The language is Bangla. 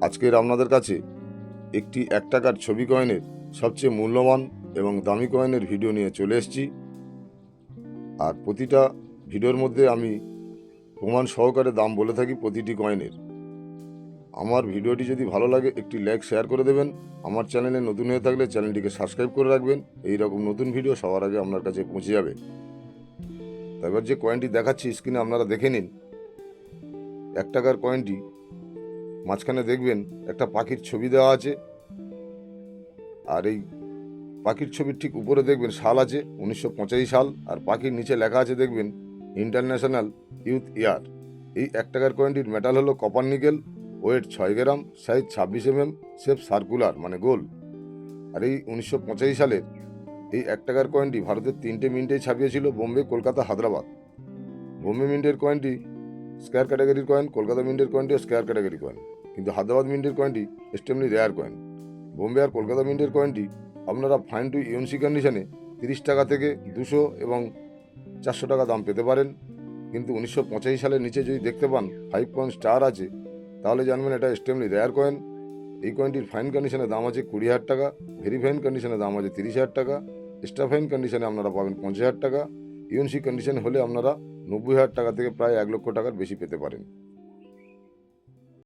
আজকের আপনাদের কাছে একটি এক টাকার ছবি কয়েনের সবচেয়ে মূল্যবান এবং দামি কয়েনের ভিডিও নিয়ে চলে এসেছি। আর প্রতিটা ভিডিওর মধ্যে আমি প্রমাণ সহকারে দাম বলে থাকি প্রতিটি কয়েনের। আমার ভিডিওটি যদি ভালো লাগে একটি লাইক, শেয়ার করে দেবেন। আমার চ্যানেলে নতুন হয়ে থাকলে চ্যানেলটিকে সাবস্ক্রাইব করে রাখবেন। এই রকম নতুন ভিডিও সবার আগে আপনার কাছে পৌঁছে যাবে। এবার যে কয়েনটি দেখাচ্ছি স্ক্রিনে আপনারা দেখে নিন। এক টাকার কয়েনটি মাঝখানে দেখবেন একটা পাখির ছবি দেওয়া আছে। আর এই পাখির ছবির ঠিক উপরে দেখবেন সাল আছে, উনিশশো পঁচাশি সাল আর পাখির নিচে লেখা আছে দেখবেন, ইন্টারন্যাশনাল ইউথ ইয়ার। এই এক টাকার কয়েনটির মেটাল হলো কপার নিকেল, ওয়েট ছয় গ্রাম, সাইজ ছাব্বিশ এমএম, শেপ সার্কুলার মানে গোল। আর এই উনিশশো পঁচাশি সালের এই এক টাকার কয়েনটি ভারতের তিনটে মিন্টে ছাপিয়েছিল বোম্বে, কলকাতা, হায়দ্রাবাদ। বোম্বে মিন্টের কয়েনটি স্কোয়ার ক্যাটাগরির কয়েন কলকাতা মিন্টের কয়েনটিও স্কোয়ার ক্যাটাগরি কয়েন কিন্তু হায়দ্রাবাদ মিন্টের কয়েনটি এক্সট্রিমলি রেয়ার কয়েন বোম্বে আর কলকাতা মিন্টের কয়েনটি আপনারা ফাইন টু ইউএনসি কন্ডিশনে তিরিশ টাকা থেকে দুশো এবং চারশো টাকা দাম পেতে পারেন। কিন্তু উনিশশো পঁচাশি সালের নিচে যদি দেখতে পান ফাইভ পয়েন্ট স্টার আছে, তাহলে জানবেন এটা এক্সট্রিমলি রেয়ার কয়েন এই কয়েনটির ফাইন কন্ডিশনে দাম আছে কুড়ি হাজার টাকা ভেরি ফাইন কন্ডিশনে দাম আছে তিরিশ হাজার টাকা। এক্সট্রা ফাইন কন্ডিশনে আপনারা পাবেন পঞ্চাশ হাজার টাকা। ইউএনসি কন্ডিশন হলে আপনারা নব্বই হাজার টাকা থেকে প্রায় এক লক্ষ টাকার বেশি পেতে পারেন।